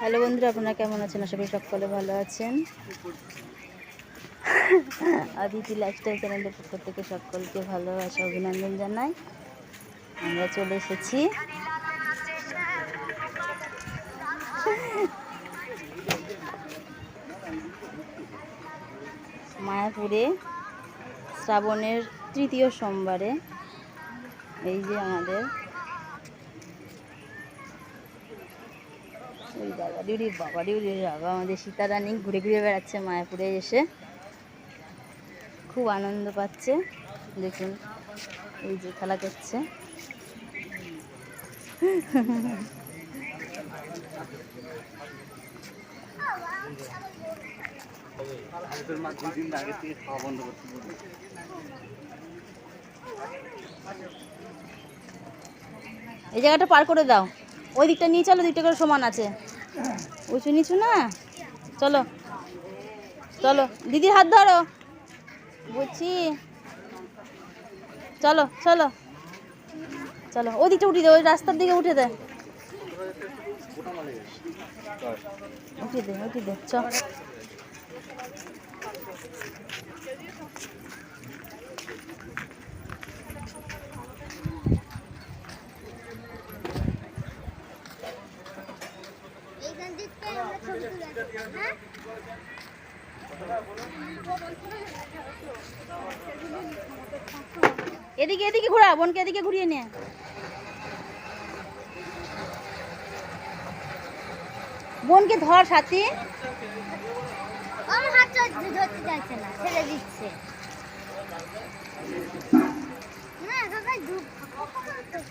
Hello বন্ধুরা, আপনারা কেমন আছেন? আশা করি সকলে ভালো আছেন। আদিতি লাইফস্টাইল চ্যানেলের পক্ষ থেকে সকলকে ভালোবাসা অভিনন্দন জানাই। আমরা চলে এসেছি। মায়াপুরে শ্রাবণের তৃতীয় সোমবারে। এই যে আমাদের ওই বাবা ডিউরি বাবা ডিউরি বাবা আমাদের সীতারানী ঘুরে ঘুরে বেড়াচ্ছে মায়াপুরে এসে। খুব আনন্দ পাচ্ছে। দেখুন, এই যে খেলা করছে। এই জায়গাটা পার করে দাও। ওই দিকটা নিয়ে চলো দিকটা করে সমান আছে। উঁচু নিচু না? চলো চলো দিদির হাত ধরো। বুঝছি? চলো চলো চলো ওই দিকটা উঠে দে, ওই রাস্তার দিকে উঠে দে। উঠে দে উঠে দে, চ এইখান থেকে আমরা ছবি তুলে হ্যাঁ এদিকে এদিকে ঘোরা বোনকে এদিকে ঘুরিয়ে নে বোনকে ধর সাথী। আমার হাত ধরতে ধরতে না ছেড়ে দিচ্ছে। না কাকা ডুব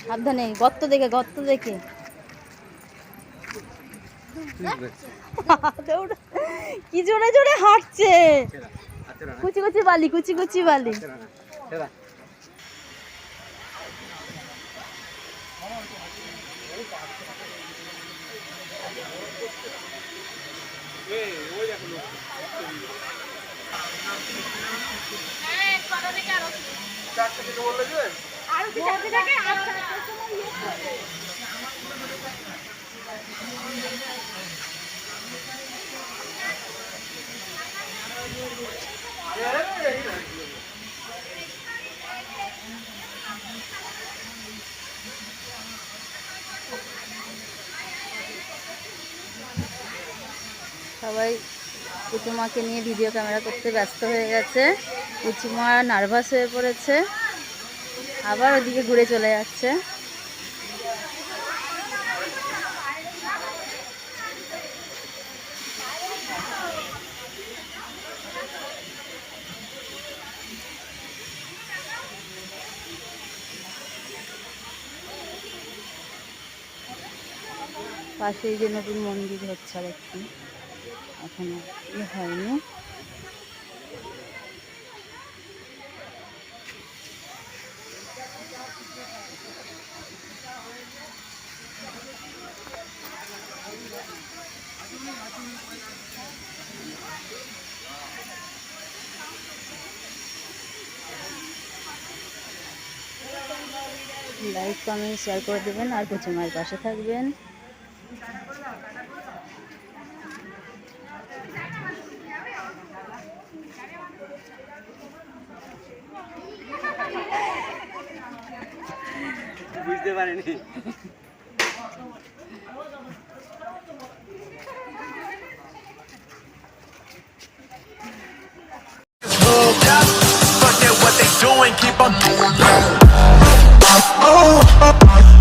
সাবধানে গর্ত দেখে গর্ত দেখে। কি জোরে জোরে হাঁটছে? কুচি কুচি বালি কুচি কুচি বালি। সবাই পুচুমাকে নিয়ে ভিডিও ক্যামেরা করতে ব্যস্ত হয়ে গেছে। পুচুমা নার্ভাস হয়ে পড়েছে। আবার ওদিকে ঘুরে চলে যাচ্ছে। পাশে এই যে নতুন মন্দির হচ্ছে আর একটি এখনও ইয়ে হয়নি। লাইক কমেন্ট শেয়ার করে দেবেন আর কুচুমার পাশে থাকবেন। বুঝতে পারিনি forget what they doing, keep on doing that. Oh, oh,